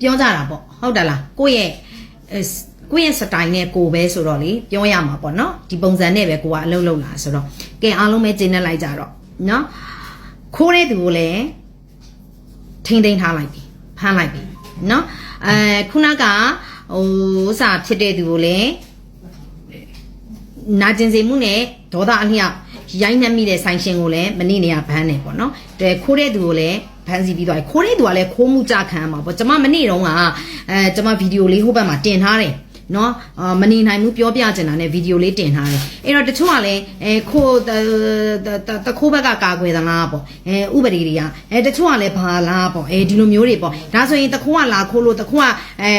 ပြောကြတာပေါ့ဟုတ်တယ်လားကိုယ့်ရဲ့အဲကိုယ့်ရဲ့စတိုင်နဲ့ကိုယ်ပဲဆိုတော့လေပြောရမှာပေါ့နော်ဒီပုံစံနဲ့ပဲကိုကအလုပ်လုပ်လာဆိုတော့ကဲအားလုံးပဲကျင်းနေလိုက်ကြတော့နော်ခိုးတဲ့သူကိုလည်းထိမ့်သိမ်းထားလိုက်ပြီဖမ်းလိုက်ပြီနော်အဲခုနကဟိုစာဖြစ်တဲ့သူကိုလည်းနာကျင်စေမှုနဲ့ဒေါသအလျောက်ရိုက်နှက်မိတဲ့ဆိုင်ရှင်ကိုလည်းမနေ့နေရဘန်းတယ်ပေါ့နော်တဲခိုးတဲ့သူကိုလည်း ဘန်းစီပြီးသွားပြီခိုးတဲ့သူကလည်းခိုးမှုကြခံရမှာပေါ့ကျွန်မမနေ့တုန်းကအဲကျွန်မဗီဒီယိုလေးဟိုဘက်မှာတင်ထားတယ် နော်အာမနေနိုင်ဘူးပြောပြချင်တာနဲ့ဗီဒီယိုလေးတင်ထားတယ်အဲ့တော့တချို့ကလည်းအဲခိုးတတခိုးဘက်ကကာကွယ်သလားပေါ့အဲဥပဒေတွေကအဲတချို့ကလည်းဘာလားပေါ့အဲဒီလိုမျိုးတွေပေါ့ဒါဆိုရင်တခိုးကလာခိုးလို့တခိုးကအဲ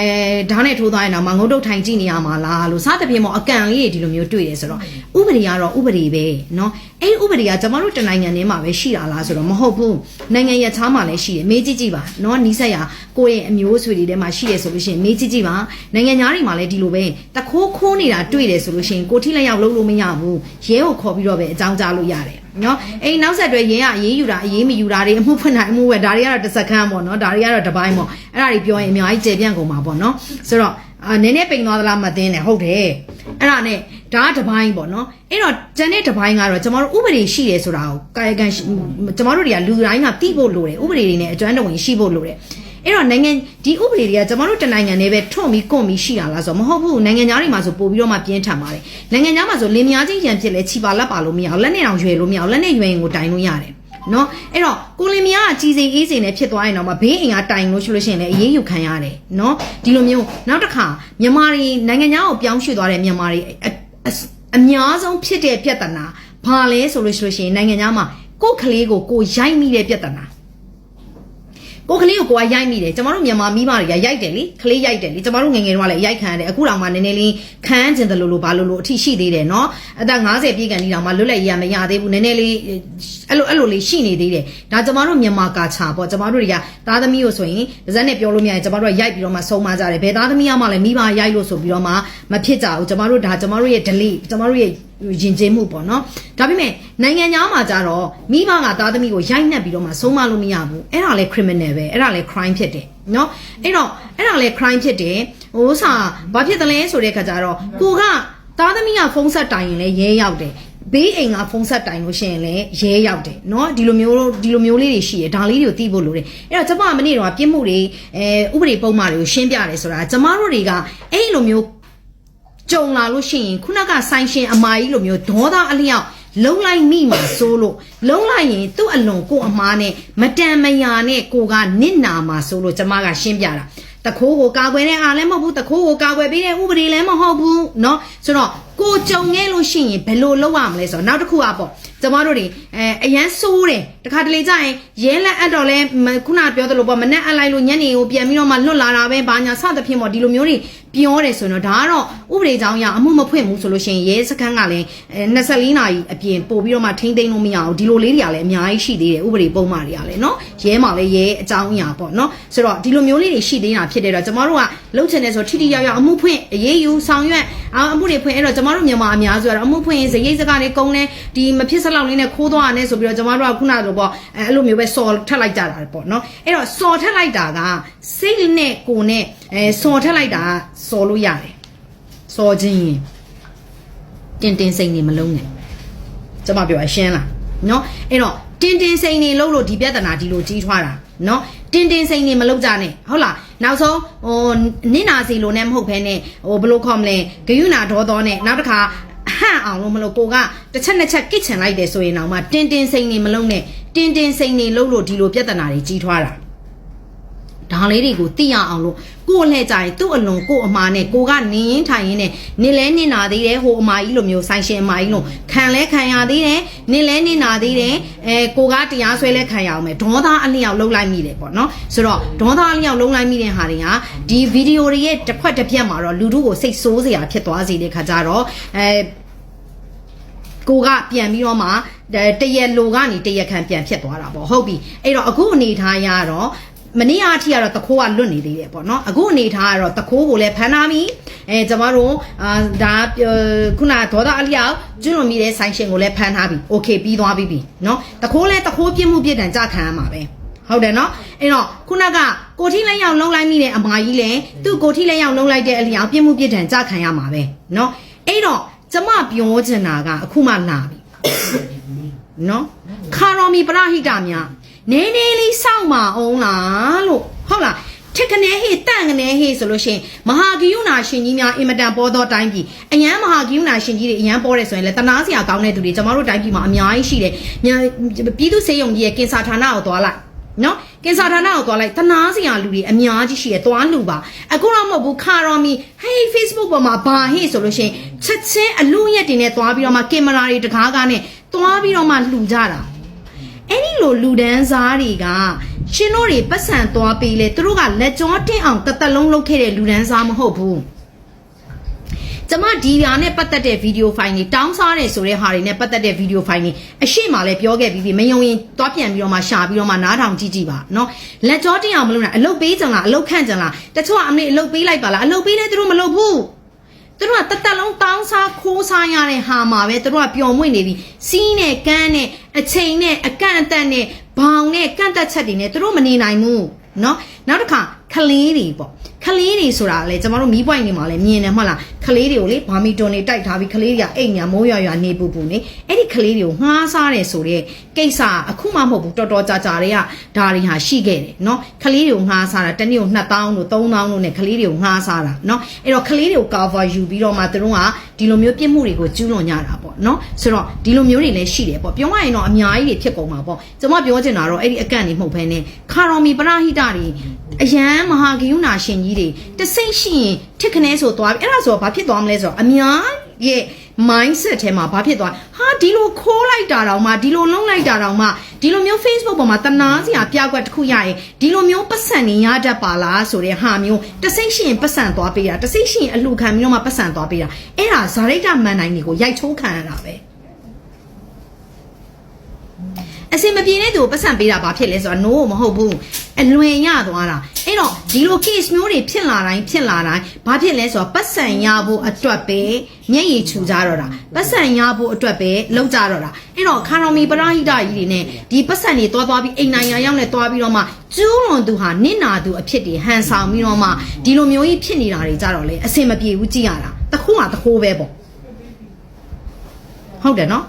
ဓာတ်နဲ့ထိုးသွားရင်တော့မငုံတုတ်ထိုင်ကြည့်နေရမှာလားလို့စသဖြင့်ပေါ့အကန့်လေးတွေဒီလိုမျိုးတွေ့တယ်ဆိုတော့ဥပဒေကတော့ဥပဒေပဲနော်အဲ့ဒီဥပဒေကကျွန်တော်တို့တနိုင်ငံထဲမှာပဲရှိတာလားဆိုတော့မဟုတ်ဘူးနိုင်ငံရခြားမှာလည်းရှိတယ်မေးကြည့်ကြည့်ပါနော်နီးစက်ရကိုယ့်ရဲ့အမျိုးဆွေတွေထဲမှာရှိတယ်ဆိုလို့ရှိရင်မေးကြည့်ကြည့်ပါနိုင်ငံသားတွေမှာလည်းဒီလိုပဲတခိုးခိုးနေတာတွေ့တယ်ဆိုလို့ရှိရင်ကိုထိလက်ရောက်လုပ်လို့မရဘူးရဲကိုခေါ်ပြီးတော့ပဲအကြောင်းကြားလို့ရတယ်နော်အဲ့ဒီနောက်ဆက်တွဲရဲကအေးယူတာအေးမယူတာတွေအမှုဖွင့်တာအမှုဝယ်ဒါတွေကတော့တစ်စက္ကန့်ပေါ့နော်ဒါတွေကတော့တစ်ပိုင်းပေါ့အဲ့ဒါတွေပြောရင်အများကြီးကျေပြန့်ကုန်ပါပေါ့နော်ဆိုတော့အာနည်းနည်းပိန်သွားသလားမသိနဲ့ဟုတ်တယ်အဲ့ဒါနဲ့ဒါကတစ်ပိုင်းပေါ့နော်အဲ့တော့ကျန်တဲ့တစ်ပိုင်းကတော့ကျမတို့ဥပဒေရှိတယ်ဆိုတာကိုကာယကံရှိကျမတို့တွေကလူတိုင်းကသိဖို့လိုတယ်ဥပဒေတွေနဲ့အကျွမ်းတဝင်ရှိဖို့လိုတယ် အဲ့တော့နိုင်ငံဒီဥပဒေတွေကကျမတို့တနိုင်ငံနဲ့ပဲထွန့်ပြီးကွန့်ပြီးရှိတာလားဆိုတော့မဟုတ်ဘူးနိုင်ငံသားတွေမှာဆိုပို့ပြီးတော့မှပြင်းထန်ပါတယ်နိုင်ငံသားမှာဆိုလင်မယားချင်းရံဖြစ်လဲခြိပါလက်ပါလို့မရအောင်လက်နဲ့အောင်ရွယ်လို့မရအောင်လက်နဲ့ရွယ်ရင်ကိုတိုင်လို့ရတယ်နော်အဲ့တော့ကိုလင်မယားကကြီးစိမ်အေးစိမ်နဲ့ဖြစ်သွားရင်တော့မဘေးအိမ်ကတိုင်လို့ရှိလို့ရှိရင်လည်းအေးအေးယူခံရတယ်နော်ဒီလိုမျိုးနောက်တစ်ခါမြန်မာတွေနိုင်ငံသားကိုပြောင်းရွှေ့သွားတဲ့မြန်မာတွေအအအများဆုံးဖြစ်တဲ့ပြဿနာဘာလဲဆိုလို့ရှိလို့ရှိရင်နိုင်ငံသားမှာကိုယ်ကလေးကိုကိုယ်ရိုက်မိတဲ့ပြဿနာ ကိုကလေးကိုကိုကရိုက်မိတယ်ကျမတို့မြန်မာမိမတွေကရိုက်တယ်လေကလေးရိုက်တယ်လေကျမတို့ငယ်ငယ်တုန်းကလည်းရိုက်ခံရတယ်အခုတော့မှနည်းနည်းလေးခန်းကျင်တယ်လို့လို့ဘာလို့လို့အထိရှိသေးတယ်နော်အသက်50ပြည့်ကန်ဒီတော့မှလွတ်လပ်ရေးရမရသေးဘူးနည်းနည်းလေးအဲ့လိုအဲ့လိုလေးရှိနေသေးတယ်ဒါကျမတို့မြန်မာကာချာပေါ့ကျမတို့တွေကသားသမီးကိုဆိုရင်ပါဇက်နဲ့ပြောလို့မရရင်ကျမတို့ကရိုက်ပြီးတော့မှဆုံးမကြတယ်ဘယ်သားသမီးကမှလည်းမိဘရိုက်လို့ဆိုပြီးတော့မှမဖြစ်ကြဘူးကျမတို့ဒါကျမတို့ရဲ့ delay ကျမတို့ရဲ့ ယဉ်ကျေးမှုပေါ့နော်ဒါပေမဲ့နိုင်ငံသားမှာကြတော့မိဘကသားသမီးကိုရိုက်နှက်ပြီးတော့မှဆုံးမလို့မရဘူးအဲ့ဒါလဲ criminal ပဲအဲ့ဒါလဲ crime ဖြစ်တယ်နော်အဲ့တော့အဲ့ဒါလဲ crime ဖြစ်တယ်ဟိုစာဘာဖြစ်တယ်လဲဆိုတဲ့ခါကျတော့ကိုကသားသမီးကဖုန်းဆက်တိုင်ရင်လဲရဲရောက်တယ်ဘေးအိမ်ကဖုန်းဆက်တိုင်လို့ရှိရင်လည်းရဲရောက်တယ်เนาะဒီလိုမျိုးဒီလိုမျိုးလေးတွေရှိတယ်ဒါလေးတွေကိုသိဖို့လိုတယ်အဲ့တော့ကျမမနေ့တော့ပြစ်မှုတွေအဲဥပဒေပုံမှန်တွေကိုရှင်းပြတယ်ဆိုတာကျမတို့တွေကအဲ့လိုမျိုး ကြုံလာလို့ရှိရင်ခုနကဆိုင်ရှင်အမာကြီးလိုမျိုးဒေါသအလျောက်လုံလိုက်မိမှာစိုးလို့လုံလိုက်ရင်သူ့အလွန်ကိုအမားနဲ့မတန်မယာနဲ့ကိုကနစ်နာမှာစိုးလို့ကျမကရှင်းပြတာတခိုးကိုကာကွယ်တဲ့အားလည်းမဟုတ်ဘူးတခိုးကိုကာကွယ်ပေးတဲ့ဥပဒေလည်းမဟုတ်ဘူးเนาะဆိုတော့ကိုကြုံခဲ့လို့ရှိရင်ဘယ်လိုလုပ်ရမလဲဆိုတော့နောက်တစ်ခုอ่ะပေါ့ကျမတို့တွေအဲအရန်စိုးတယ်တခါတလေကျရင်ရဲလက်အပ်တော့လဲမခုနပြောသလိုပေါ့မနဲ့အပ်လိုက်လို့ညနေကိုပြန်ပြီးတော့မှလွတ်လာတာပဲဘာညာစသဖြင့်ပေါ့ဒီလိုမျိုးတွေ ပြောတယ်ဆိုတော့ဒါကတော့ဥပဒေကြောင်းအရအမှုမဖွင့်ဘူးဆိုလို့ရှိရင်ရဲစခန်းကလည်းအဲ24နာရီအပြင်ပို့ပြီးတော့မှထိမ့်သိမ်းလို့မရအောင်ဒီလိုလေးတွေကလည်းအများကြီးရှိသေးတယ်ဥပဒေပုံမှန်တွေကလည်းเนาะရဲမှာလည်းရဲအကြောင်းအရာပေါ့เนาะဆိုတော့ဒီလိုမျိုးလေးတွေရှိသေးတာဖြစ်တယ်တော့ကျမတို့ကလှုပ်ချင်တယ်ဆိုထိထိရောက်ရောက်အမှုဖွင့်အရေးယူဆောင်ရွက် အမှုတွေဖွင့်အဲ့တော့ကျမတို့မြန်မာအများစုကတော့အမှုဖွင့်ရင်ဇရိတ်စကားတွေကုန်းနေဒီမဖြစ်စလောက်လေးနဲ့ခိုးသွားရနေဆိုပြီးတော့ကျမတို့ကခုနလိုပေါ့အဲ့လိုမျိုးပဲစော်ထက်လိုက်ကြတာပေါ့နော်အဲ့တော့စော်ထက်လိုက်တာကစိတ်နဲ့ကိုယ်နဲ့အဲစော်ထက်လိုက်တာစော်လို့ရတယ်စော်ခြင်းရင်တင်တင်စိတ်နေမလုံးနဲ့ကျမပြောအရှင်းလားနော်အဲ့တော့ တင်းတင်းစိမ့်နေလို့လို့ဒီပြဿနာဒီလိုကြီးထွားတာနော်တင်းတင်းစိမ့်နေမလုပ်ကြနဲ့ဟုတ်လားနောက်ဆုံးဟိုနင့်နာစီလိုနဲ့မဟုတ်ဘဲနဲ့ဟိုဘလို့ခေါ်မလဲဂယုနာဒေါသောနဲ့နောက်တစ်ခါဟန့်အောင်လို့မလို့ကိုကတစ်ချက်နှစ်ချက်ကစ်ချင်လိုက်တယ်ဆိုရင်တော့မှတင်းတင်းစိမ့်နေမလုပ်နဲ့တင်းတင်းစိမ့်နေလို့လို့ဒီလိုပြဿနာတွေကြီးထွားတာဒါလေးတွေကိုသိရအောင်လို့ ကို့လှည့်ကြရင်သူ့အလွန်ကို့အမားနဲ့ကိုကနင်းရင်ထိုင်ရင်နဲ့နင်းလဲနင်းနာသေးတယ်ဟိုအမားကြီးလိုမျိုးဆိုင်ရှင်အမားကြီးလိုခံလဲခံရသေးတယ်နင်းလဲနင်းနာသေးတယ်အဲကိုကတရားဆွဲလဲခံရအောင်မယ်ဒေါသအလျောက်လုံးလိုက်မိတယ်ပေါ့နော်ဆိုတော့ဒေါသအလျောက်လုံးလိုက်မိတဲ့ဟာတွေကဒီဗီဒီယိုတွေရဲ့တစ်ခွက်တစ်ပြက်မှာတော့လူတို့ကိုစိတ်ဆိုးစရာဖြစ်သွားစေတဲ့ခါကျတော့အဲကိုကပြန်ပြီးတော့မှတရက်လိုကနေတရက်ခံပြန်ဖြစ်သွားတာပေါ့ဟုတ်ပြီအဲ့တော့အခုအနေထားရတော့ မနေ့အားထိကတော့တခိုးကလွတ်နေသေးတယ်ပေါ့နော်အခုအနေထားကတော့တခိုးကိုလည်းဖမ်းထားပြီအဲကျမတို့အာဒါခုနဒေါသအလျောက်ကျွလွန်မိတဲ့ဆိုင်ရှင်ကိုလည်းဖမ်းထားပြီโอเคပြီးသွားပြီပြီနော်တခိုးလည်းတခိုးပြစ်မှုပြစ်ဒဏ်ကြခံရမှာပဲဟ ဟုတ်တယ်နော်အဲ့တော့ခုနကကိုထိလက်ရောက်လုံးလိုက်မိတဲ့အမာကြီးလဲသူ့ကိုထိလက်ရောက်လုံးလိုက်တဲ့အလျောက်ပြစ်မှုပြစ်ဒဏ်ကြခံရမှာပဲနော်အဲ့တော့ကျမပြောချင်တာကအခုမှလာပြီနော်ခါရော်မီပရဟိတများ နေနေလေးစောင့်ပါအောင်လားလို့ဟုတ်လားထက်ကနေဟေးတန့်ကနေဟေးဆိုလို့ရှိရင်မဟာဂိယုနာရှင်ကြီးများအင်မတန်ပေါ်သောတိုင်းပြည်အရန်မဟာဂိယုနာရှင်ကြီးတွေအရန်ပေါ်တယ်ဆိုရင်လည်းတနာစရာကောင်းတဲ့သူတွေကျမတို့တိုင်းပြည်မှာအများကြီးရှိတယ်မြန်ပြည်သူစေယုံကြီးရဲ့ကင်ဆာဌာနကိုသွားလိုက်နော်ကင်ဆာဌာနကိုသွားလိုက်တနာစရာလူတွေအများကြီးရှိတယ်သွားလူပါအခုတော့မဟုတ်ဘူးခါရော်မီဟေး Facebook ပေါ်မှာဘာဟေးဆိုလို့ရှိရင်ချက်ချင်းအလူရက်တင်နဲ့သွားပြီးတော့မှကင်မရာတွေတကားကားနဲ့သွားပြီးတော့မှလှူကြတာ အဲ့ဒီလိုလူဒန်းစားတွေကရှင်တို့တွေပတ်စံသွားပေးလေသူတို့ကလက်ကြောတင်းအောင်တသက်လုံးလုပ်ခဲ့တဲ့လူဒန်းစားမဟုတ်ဘူးကျမဒီပြာနဲ့ပတ်သက်တဲ့ဗီဒီယိုဖိုင်တွေတောင်းစားတယ်ဆိုတဲ့ဟာတွေနဲ့ပတ်သက်တဲ့ဗီဒီယိုဖိုင်တွေအရှိမလည်းပြောခဲ့ပြီးပြီမယုံရင်သွားပြန်ပြီးတော့မှရှာပြီးတော့မှနားထောင်ကြည့်ကြည့်ပါနော်လက်ကြောတင်းအောင်မလုပ်နဲ့အလုတ်ပေးကြလားအလုတ်ခန့်ကြလားတချို့ကအမေအလုတ်ပေးလိုက်ပါလားအလုတ်ပေးလဲသူတို့မလုပ်ဘူးသူတို့ကတသက်လုံးတောင်းစားခိုးစားရတဲ့ဟာမှာပဲသူတို့ကပျော်မွေ့နေပြီစီးနဲ့ကန်းနဲ့ အချိန်နဲ့အကန့်အသတ်နဲ့ဘောင်နဲ့ကန့်သက်ချက်တွေနဲ့သူတို့မနေနိုင်ဘူးเนาะနောက်တစ်ခါခလေးတွေပေါ့ ခလေးတွေဆိုတာလေကျမတို့မီးပွိုင်နေမှာလဲမြင်တယ်မဟုတ်လားခလေးတွေကိုလေဘာမီတွန်တွေတိုက်ထားပြီးခလေးတွေကအိမ်ညာမိုးရွာရွာနေပူပူနေအဲ့ဒီခလေးတွေကိုငှားစားတယ်ဆိုတဲ့ကိစ္စအခုမှမဟုတ်ဘူးတော်တော်ကြာကြာတွေကဒါတွေဟာရှိခဲ့တယ်เนาะခလေးတွေကိုငှားစားတာတစ်နေ့ကို2000လို့3000လို့နဲ့ခလေးတွေကိုငှားစားတာเนาะအဲ့တော့ခလေးတွေကို cover ယူပြီးတော့မှသူတို့ကဒီလိုမျိုးပြစ်မှုတွေကိုကျူးလွန်ကြတာပေါ့เนาะဆိုတော့ဒီလိုမျိုးတွေလည်းရှိတယ်ပေါ့ပြောရရင်တော့အများကြီးတွေဖြစ်ကုန်မှာပေါ့ကျွန်မပြောချင်တာတော့အဲ့ဒီအကန့်နေမဟုတ်ဘဲနဲ့ခါရော်မီပရဟိတတွေအယံမဟာဂိယုနာရှင်ကြီး တွေတစိမ့်ရှိရင်ထစ်ခနဲဆိုသွားပြီအဲ့ဒါဆိုတော့ဘာဖြစ်သွားမလဲဆိုတော့အများရဲ့ mindset ထဲမှာဘာဖြစ်သွားဟာဒီလိုခိုးလိုက်တာတောင်မှဒီလိုလုံးလိုက်တာတောင်မှဒီလိုမျိုး Facebook ပေါ်မှာတနာစရာပြကွက်တစ်ခုရရင်ဒီလိုမျိုးပတ်စံနေရတတ်ပါလားဆိုတဲ့ဟာမျိုးတစိမ့်ရှိရင်ပတ်စံသွားပေးတာတစိမ့်ရှိရင်အလှခံပြီးတော့မှပတ်စံသွားပေးတာအဲ့ဒါဇာရိတမန်နိုင်တွေကိုရိုက်ချိုးခံရတာပဲ အစင်မပြေတဲ့သူကိုပတ်စံပေးတာဘာဖြစ်လဲဆိုတော့ no မဟုတ်ဘူးအလွင်ရသွားတာအဲ့တော့ဒီလို case မျိုးတွေဖြစ်လာတိုင်းဖြစ်လာတိုင်းဘာဖြစ်လဲဆိုတော့ပတ်စံရဖို့အတွက်ပဲမျက်ရည်ချူကြတော့တာပတ်စံရဖို့အတွက်ပဲလောက်ကြတော့တာအဲ့တော့ခါရော်မီပရာဟိတကြီးတွေနဲ့ဒီပတ်စံတွေတွားသွားပြီးအိမ်နိုင်ရရောက်နဲ့တွားပြီးတော့မှကျူးလွန်သူဟာနစ်နာသူအဖြစ်တွေဟန်ဆောင်ပြီးတော့မှဒီလိုမျိုးကြီးဖြစ်နေတာတွေကြတော့လေအစင်မပြေဘူးကြည့်ရတာတခုမှတခိုးပဲပေါ့ဟုတ်တယ်နော်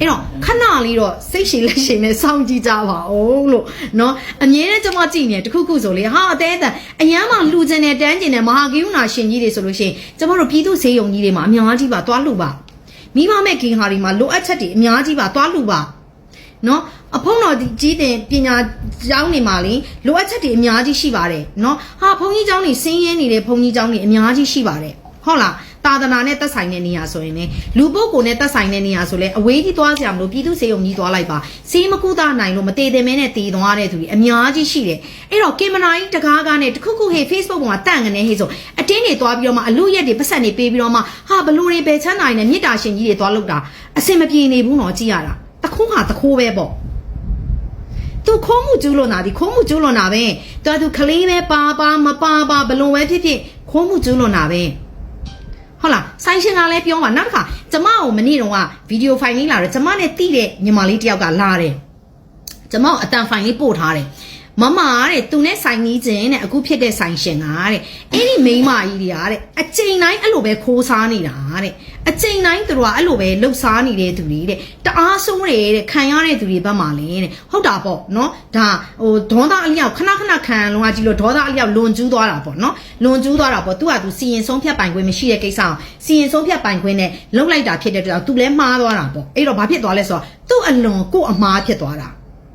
အဲ့တော့ခဏလေးတော့စိတ်ရှိလက်ရှိနဲ့စောင့်ကြည့်ကြပါဦးလို့เนาะအမြဲတမ်းကျွန်မကြည့်နေတခုခုဆိုလေဟာအသေးအတန်အရန်မှလှူကျင်တဲ့တန်းကျင်တဲ့မဟာဂိယုနာရှင်ကြီးတွေဆိုလို့ရှိရင်ကျွန်တော်တို့ပြည်သူဈေးရုံကြီးတွေမှာအများကြီးပါသွားလှူပါမိမမဲ့ခင်ဟာတွေမှာလိုအပ်ချက်တွေအများကြီးပါသွားလှူပါเนาะအဖုံတော်ကြီးတင်ပညာကျောင်းနေမှာလေလိုအပ်ချက်တွေအများကြီးရှိပါတယ်เนาะဟာဘုန်းကြီးကျောင်းတွေဆင်းရဲနေတဲ့ဘုန်းကြီးကျောင်းတွေအများကြီးရှိပါတယ်ဟုတ်လား သာသနာနဲ့သက်ဆိုင်တဲ့နေရာဆိုရင်လေလူပုဂ္ဂိုလ်နဲ့သက်ဆိုင်တဲ့နေရာဆိုလဲအဝေးကြီးသွားကြမလို့ပြည်သူစေုံကြီးသွားလိုက်ပါစီးမကူတာနိုင်လို့မတည်တယ်မဲနဲ့တည်သွားတဲ့သူတွေအများကြီးရှိတယ်အဲ့တော့ကင်မရာကြီးတကားကားနဲ့တခုခုဟေး Facebook ပေါ်မှာတန့်ကနေဟေးဆိုအတင်းတွေသွားပြီးတော့မှအလူရက်တွေပတ်ဆက်နေပေးပြီးတော့မှဟာဘလူတွေပဲချမ်းနိုင်နဲ့မြစ်တာရှင်ကြီးတွေသွားလောက်တာအစင်မပြေနေဘူးတော့ကြည့်ရတာတခုဟာတခိုးပဲပေါ့သူခိုးမှုကျူးလွန်တာဒီခိုးမှုကျူးလွန်တာပဲသူကသူကလေးပဲပါပါမပါပါဘလုံးပဲဖြစ်ဖြစ်ခိုးမှုကျူးလွန်တာပဲ ဟုတ်လားဆိုင်ရှင်ကလည်းပြောပါနောက်တစ်ခါကျမကိုမနေ့တုန်းကဗီဒီယိုဖိုင်လေးလာတော့ကျမနဲ့တိတဲ့ညီမလေးတယောက်ကလာတယ်ကျမကိုအတန်ဖိုင်လေးပို့ထားတယ်မမတဲ့သူနဲ့ဆိုင်ကြီးချင်းတဲ့အခုဖြစ်တဲ့ဆိုင်ရှင်ကတဲ့အဲ့ဒီမိန်းမကြီးတွေကတဲ့အချိန်တိုင်းအဲ့လိုပဲခိုးစားနေတာတဲ့ အချိန်တိုင်းသူတို့ကအဲ့လိုပဲလှုပ်ရှားနေတဲ့သူတွေတဲ့တအားဆိုးတယ်တဲ့ခံရတဲ့သူတွေဘက်မှာလဲတဲ့ဟုတ်တာပေါ့နော်ဒါဟိုဒေါသအလျောက်ခဏခဏခံလုံးကကြည့်လို့ဒေါသအလျောက်လွန်ကျူးသွားတာပေါ့နော်လွန်ကျူးသွားတာပေါ့သူကသူစီရင်ဆုံးဖြတ်ပိုင်ခွင့်မရှိတဲ့ကိစ္စအောင်စီရင်ဆုံးဖြတ်ပိုင်ခွင့်နဲ့လှုပ်လိုက်တာဖြစ်တဲ့အတွက်သူလည်းမှားသွားတာပေါ့အဲ့တော့ဘာဖြစ်သွားလဲဆိုတော့သူ့အလွန်ကို့အမှားဖြစ်သွားတာ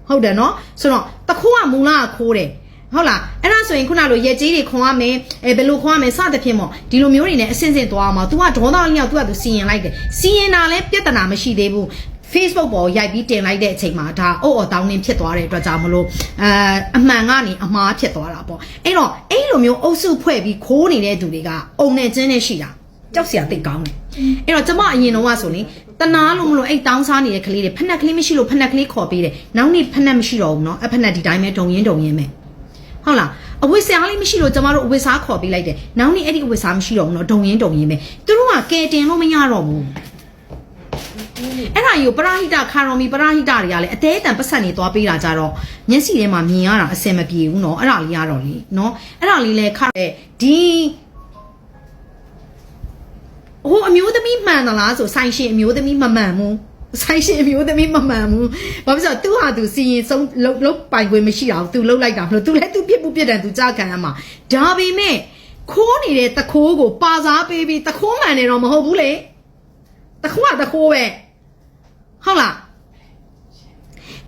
ဟုတ်တယ်နော်ဆိုတော့တခိုးကမူလကခိုးတယ် ဟုတ်လားအဲ့ဒါဆိုရင်ခုနလိုရက်ကြီးတွေခွန်ရမယ်အဲဘယ်လိုခွန်ရမယ်စသဖြင့်ပေါ့ဒီလိုမျိုးတွေနဲ့အစင်စင်သွားအောင်ပါ तू ကဒေါသအလျောက် तू က तू စီရင်လိုက်တယ်စီရင်တာလည်းပြဿနာမရှိသေးဘူး Facebook ပေါ်ရိုက်ပြီးတင်လိုက်တဲ့အချိန်မှာဒါအုတ်အော်တောင်းနေဖြစ်သွားတဲ့အတွက်ကြောင့်မလို့အဲအမှန်ကနေအမှားဖြစ်သွားတာပေါ့အဲ့တော့အဲ့လိုမျိုးအုပ်စုဖွဲ့ပြီးခိုးနေတဲ့သူတွေကအုံနဲ့ကျင်းနဲ့ရှိတာကြောက်စရာတိတ်ကောင်းတယ်အဲ့တော့ကျမအရင်တော့ကဆိုရင်တနာလို့မလို့အဲ့တောင်းစားနေတဲ့ကလေးတွေဖက်နှက်ကလေးမရှိလို့ဖက်နှက်ကလေးခေါ်ပေးတယ်နောက်နေ့ဖက်နှက်မရှိတော့ဘူးเนาะအဖက်နှက်ဒီတိုင်းပဲဒုံရင်ဒုံရင်ပဲ ဟုတ်လားအဝတ်စားလေးမရှိလို့ကျမတို့အဝတ်စားခေါ်ပေးလိုက်တယ်နောက်နေ့အဲ့ဒီအဝတ်စားမရှိတော့ဘူးเนาะဒုံရင်ဒုံရင်ပဲသူတို့ကကဲတင်လို့မရတော့ဘူး အဲ့ဒါကြီးကိုပရာဟိတခါရော်မီပရာဟိတတွေကလည်းအသေးအတန်ပတ်ဆက်နေသွားပေးတာကြတော့မျက်စိထဲမှာမြင်ရတာအဆင်မပြေဘူးเนาะအဲ့ဒါလေးရတော့လေเนาะအဲ့ဒါလေးလဲခါတဲ့ဒီဟိုအမျိုးသမီးမှန်သလားဆိုဆိုင်ရှင်အမျိုးသမီးမမှန်ဘူး ဆိုင်ရှင်အမျိုးသမီးမမှန်ဘူးဘာဖြစ်လို့သူဟာသူစီရင်ဆုံးလုတ်လုတ်ပိုင်ခွင့်မရှိအောင်သူလုတ်လိုက်တာမလို့သူလည်းသူပြစ်မှုပြစ်တယ်သူကြားခံရမှာဒါပေမဲ့ခိုးနေတဲ့တခိုးကိုပါစားပေးပြီးတခိုးမှန်နေတော့မဟုတ်ဘူးလေတခိုးကတခိုးပဲဟုတ်လား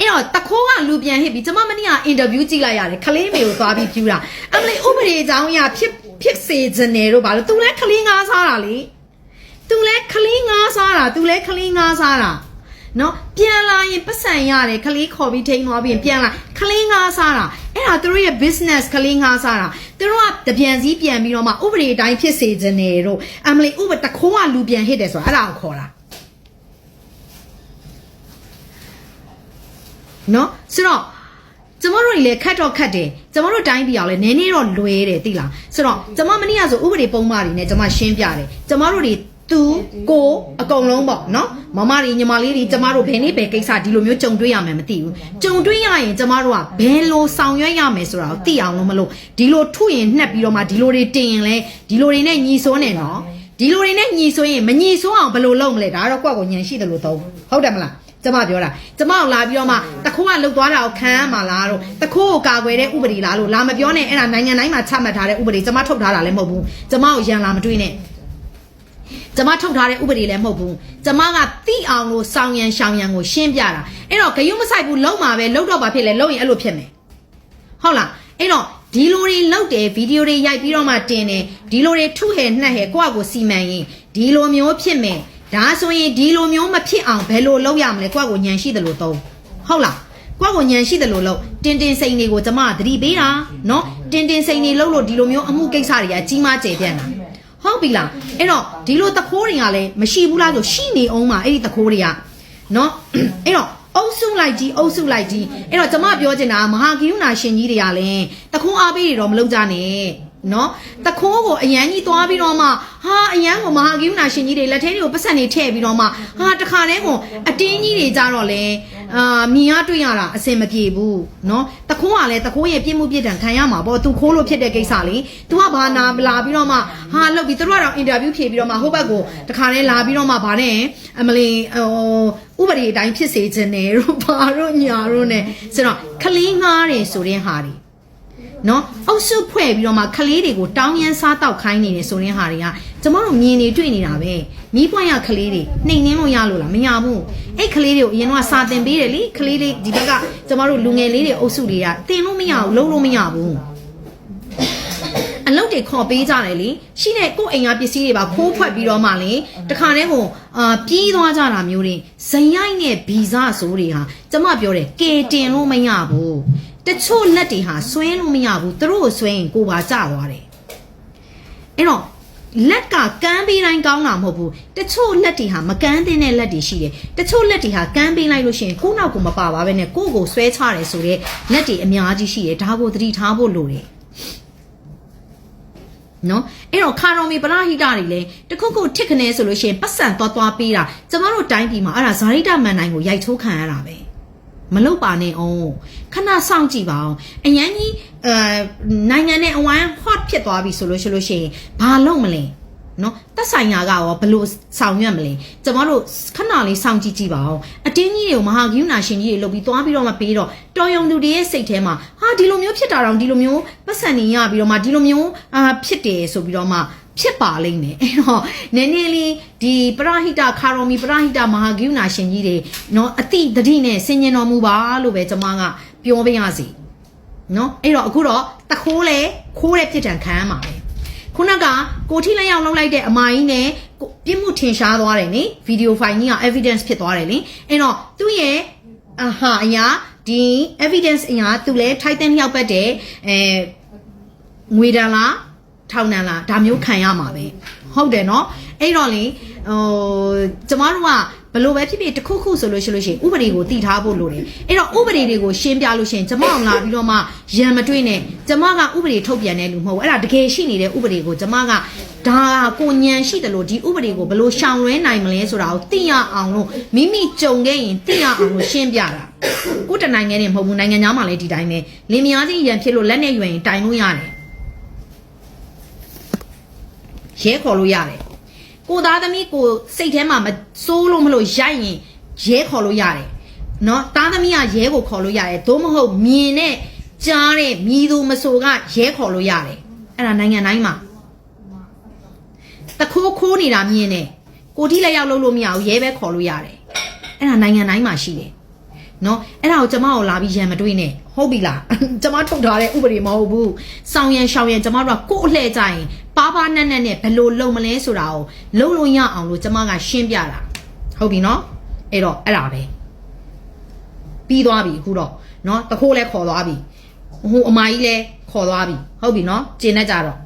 အဲ့တော့တခိုးကလူပြန်ဟစ်ပြီးကျမမနေ့ကအင်တာဗျူးကြည့်လိုက်ရတယ်ခလေးမေကိုသွားပြီးဖြူတာအမလေးဥပဒေအကြောင်းအရာဖြစ်ဖြစ်စေခြင်းနေတော့ဘာလို့သူလည်းခလေးငါးစားတာလေသူလည်းခလေးငါးစားတာသူလည်းခလေးငါးစားတာ နော်ပြန်လာရင်ပတ်စံရတယ်ခလေးခေါ်ပြီးထိန်းသွားပြီးရင်ပြန်လာခလေးငါးစားတာအဲ့ဒါသူတို့ရဲ့ business ခလေးငါးစားတာသူတို့ကတပြန်စည်းပြန်ပြီးတော့မှဥပဒေအတိုင်းဖြစ်စေခြင်းနေတော့အမလေးဥပဒေတခိုးကလူပြန်ဟစ်တယ်ဆိုတာအဲ့ဒါကိုခေါ်တာနော်ဆိုတော့ကျမတို့တွေလည်းခတ်တော့ခတ်တယ်ကျမတို့တိုင်းပြည်အောင်လည်းနည်းနည်းတော့လွဲတယ်သိလားဆိုတော့ကျမမနေ့ကဆိုဥပဒေပုံမှန်တွေနဲ့ကျမရှင်းပြတယ်ကျမတို့တွေ သူကိုအကုန်လုံးပေါ့နော်မမတွေညီမလေးတွေကျမတို့ဘယ်နေ့ဘယ်ကိစ္စဒီလိုမျိုးကြုံတွေ့ရမယ်မသိဘူးကြုံတွေ့ရရင်ကျမတို့ကဘယ်လိုဆောင်ရွက်ရမယ်ဆိုတာကိုသိအောင်လို့မလို့ဒီလိုထုရင်နှက်ပြီးတော့မှဒီလိုတွေတင်ရင်လဲဒီလိုတွေနဲ့ညီစိုးနေနော်ဒီလိုတွေနဲ့ညီစိုးရင်မညီစိုးအောင်ဘယ်လိုလုပ်မလဲဒါကတော့ကိုယ့်ကိုညံရှိတယ်လို့သုံးဟုတ်တယ်မလားကျမပြောတာကျမကိုလာပြီးတော့မှတခိုးကလှုပ်သွားတာကိုခံရမှာလားတော့တခိုးကိုကာကွယ်တဲ့ဥပဒေလားလို့လာမပြောနဲ့အဲ့ဒါနိုင်ငံတိုင်းမှာချမှတ်ထားတဲ့ဥပဒေကျမထုတ်ထားတာလည်းမဟုတ်ဘူးကျမကိုရန်လာမတွေးနဲ့ ကျမထုတ်ထားတဲ့ဥပဒေလည်းမဟုတ်ဘူးကျမကတိအောင်လို့ဆောင်းရန်ရှောင်းရန်ကိုရှင်းပြတာအဲ့တော့ဂယုမဆိုင်ဘူးလုံးမှာပဲလုံးတော့ပါဖြစ်လဲလုံးရင်အဲ့လိုဖြစ်မယ်ဟုတ်လားအဲ့တော့ဒီလိုတွေလောက်တယ်ဗီဒီယိုတွေရိုက်ပြီးတော့မှတင်တယ်ဒီလိုတွေထုဟဲနှက်ဟဲကိုယ့်အကိုစီမံရင်ဒီလိုမျိုးဖြစ်မယ်ဒါဆိုရင်ဒီလိုမျိုးမဖြစ်အောင်ဘယ်လိုလုပ်ရမလဲကိုယ့်အကိုညံရှိတယ်လို့သုံးဟုတ်လားကိုယ့်ကိုညံရှိတယ်လို့လို့တင်တင်စိန်တွေကိုကျမကသတိပေးတာနော်တင်တင်စိန်တွေလို့လို့ဒီလိုမျိုးအမှုကိစ္စတွေကကြီးမားကျယ်ပြန့်တာ ဟုတ်ပြီလားအဲ့တော့ဒီလိုတခိုးတွေကလည်းမရှိဘူးလားဆိုရှိနေအောင်ပါအဲ့ဒီတခိုးတွေကနော်အဲ့တော့အုပ်စုလိုက်ကြီးအုပ်စုလိုက်ကြီးအဲ့တော့ကျွန်မပြောချင်တာမဟာကိယုဏရှင်ကြီးတွေကလည်းတခိုးအားပေးတွေတော့မလုပ်ကြနဲ့နော်တခိုးကိုအရန်ကြီးသွားပြီးတော့မှဟာအရန်ကိုမဟာကိယုဏရှင်ကြီးတွေလက်ထဲတွေကိုပတ်စံတွေထည့်ပြီးတော့မှဟာတခါတည်းကအတင်းကြီးတွေကြတော့လဲ အာမြင်ရတွေ့ရတာအဆင်မပြေဘူးနော်တခိုးကလည်းတခိုးရဲ့ပြစ်မှုပြစ်ဒဏ်ခံရမှာပေါ့သူခိုးလို့ဖြစ်တဲ့ကိစ္စလေ तू ကဘာနာလာပြီးတော့မှဟာလောက်ပြီးသူတို့ကတော့အင်တာဗျူးဖြေပြီးတော့မှဟိုဘက်ကိုတခါတည်းလာပြီးတော့မှဗာနဲ့အမလီဟိုဥပဒေအတိုင်းဖြစ်စေခြင်းနဲ့တို့ဘာတို့ညာတို့ ਨੇ ဆိုတော့ခလင်းငားတယ်ဆိုတဲ့ဟာတွေ နော်အုပ်စုဖွဲ့ပြီးတော့မှခလေးတွေကိုတောင်းရမ်းစားတောက်ခိုင်းနေတယ်ဆိုတဲ့ဟာတွေကကျမတို့မြင်နေတွေ့နေတာပဲမိပွင့်ရခလေးတွေနှိမ်နှင်းလို့ရလို့လားမရဘူးအဲ့ခလေးတွေကိုအရင်ကစာတင်ပေးတယ်လေခလေးလေးဒီဘက်ကကျမတို့လူငယ်လေးတွေအုပ်စုတွေကတင်လို့မရဘူးလုံးလို့မရဘူးအလုပ်တွေခေါ်ပေးကြတယ်လေရှိတဲ့ကိုယ့်အိမ်ကပစ္စည်းတွေပါခိုးဖွက်ပြီးတော့မှလေတခါတည်းကိုအာပြေးသွားကြတာမျိုးတွေဇိုင်ရိုက်နဲ့ဗီဇဆိုးတွေဟာကျမပြောတယ်ကေတင်လို့မရဘူး တချို့လက်တွေဟာဆွဲလို့မရဘူးသူတို့ကိုဆွဲရင်ကိုပါကျသွားတယ်အဲ့တော့လက်ကကမ်းပေးတိုင်းကောင်းတာမဟုတ်ဘူးတချို့လက်တွေဟာမကမ်းသင့်တဲ့လက်တွေရှိတယ်တချို့လက်တွေဟာကမ်းပေးလိုက်လို့ရှိရင်ကိုယ့်နောက်ကိုမပါပါပဲနဲ့ကိုယ့်ကိုဆွဲချတယ်ဆိုတော့လက်တွေအများကြီးရှိတယ်ဒါကိုသတိထားဖို့လိုတယ်နော်အဲ့တော့ခါတော်မီပရဟိတတွေလည်းတခုခုထစ်ခနဲဆိုလို့ရှိရင်ပတ်စံသွားသွားပေးတာကျမတို့တိုင်းပြည်မှာအဲ့ဒါဇာရိတမန်တိုင်းကိုရိုက်ချိုးခံရတာပဲ မလုပ်ပါနဲ့အောင်ခဏစောင့်ကြည့်ပါအောင်အရန်ကြီးအဲနိုင်ငံနဲ့အဝမ်း hot ဖြစ်သွားပြီဆိုလို့ရှိလို့ရှိရင်ဘာလုပ်မလဲနော်တက်ဆိုင်ရာကရောဘယ်လို့ဆောင်ရွက်မလဲကျမတို့ခဏလေးစောင့်ကြည့်ကြည့်ပါအောင်အတင်းကြီးတွေကိုမဟာကယူနာရှင်ကြီးတွေလုပ်ပြီးသွားပြီးတော့မှပေးတော့တော်ယုံသူတွေရဲ့စိတ်ထဲမှာဟာဒီလိုမျိုးဖြစ်တာတော့ဒီလိုမျိုးပတ်စံနေရပြီးတော့မှဒီလိုမျိုးအာဖြစ်တယ်ဆိုပြီးတော့မှ ဖြစ်ပါလိမ့်မယ်အဲ့တော့နည်းနည်းလေးဒီပရဟိတခါရောမီပရဟိတမဟာကယူနာရှင်ကြီးတွေနော်အတိတတိနဲ့ဆင်ញင်တော်မူပါလို့ပဲကျမကပြောပေးရစီနော်အဲ့တော့အခုတော့တခိုးလေခိုးတဲ့ပြစ်ဒဏ်ခံရမှာပဲခုနကကိုထိလက်ရောက်လောက်လိုက်တဲ့အမာကြီးနဲ့ကိုပြစ်မှုထင်ရှားသွားတယ်နိဗီဒီယိုဖိုင်ကြီးက evidence ဖြစ်သွားတယ်လေအဲ့တော့သူ့ရဲ့အဟာအရာဒီ evidence အရာသူလဲ Titan ရောက်ပတ်တဲ့အဲငွေတန်လား ထောင်တန်လားဒါမျိုးခံရမှာပဲဟုတ်တယ်နော်အဲ့တော့လေဟိုကျမတို့ကဘလို့ပဲဖြစ်ဖြစ်တစ်ခုခုဆိုလို့ရှိလို့ရှိရင်ဥပဒေကိုတည်ထားဖို့လိုတယ်အဲ့တော့ဥပဒေတွေကိုရှင်းပြလို့ရှိရင်ကျမအောင်လာပြီးတော့မှရံမတွေ့နဲ့ကျမကဥပဒေထုတ်ပြန်တဲ့လူမဟုတ်ဘူးအဲ့ဒါတကယ်ရှိနေတဲ့ဥပဒေကိုကျမကဒါကကိုညံရှိတယ်လို့ဒီဥပဒေကိုဘယ်လိုရှောင်လွှဲနိုင်မလဲဆိုတာကိုသိရအောင်လို့မိမိကြုံခဲ့ရင်သိရအောင်လို့ရှင်းပြတာကိုတနိုင်ငံနဲ့မဟုတ်ဘူးနိုင်ငံသားမှလည်းဒီတိုင်းပဲလင်မယားချင်းရန်ဖြစ်လို့လက်နဲ့ရွယ်ရင်တိုင်လို့ရတယ် ရဲခေါ်လို့ရတယ်ကိုသားသမီးကိုစိတ်ထဲမှာမစိုးလို့မလို့ရိုက်ရင်ရဲခေါ်လို့ရတယ်နော်သားသမီးကရဲကိုခေါ်လို့ရတယ်သို့မဟုတ်မြင်နဲ့ကြားတဲ့မြည်သူမဆိုကရဲခေါ်လို့ရတယ်အဲ့ဒါနိုင်ငံတိုင်းမှာတခိုးခိုးနေတာမြင်တယ်ကိုတိလက်ရောက်လုပ်လို့မရဘူးရဲပဲခေါ်လို့ရတယ်အဲ့ဒါနိုင်ငံတိုင်းမှာရှိတယ်နော်အဲ့ဒါကိုကျမကိုလာပြီးရံမတွေးနဲ့ဟုတ်ပြီလားကျမထုတ်ထားတဲ့ဥပဒေမဟုတ်ဘူးစောင်းရန်ရှောင်းရန်ကျမတို့ကကိုယ့်အလှည့်ကြရင် ပါပါနက်နက်နဲ့ဘယ်လိုလုပ်မလဲဆိုတာကိုလုပ်လို့ရအောင်လို့ကျမကရှင်းပြတာဟုတ်ပြီနော်အဲ့တော့အဲ့ဒါပဲပြီးသွားပြီအခုတော့နော်တခိုးလဲခေါ်သွားပြီဟိုအမကြီးလဲခေါ်သွားပြီဟုတ်ပြီနော်ကျင်တတ်ကြတော့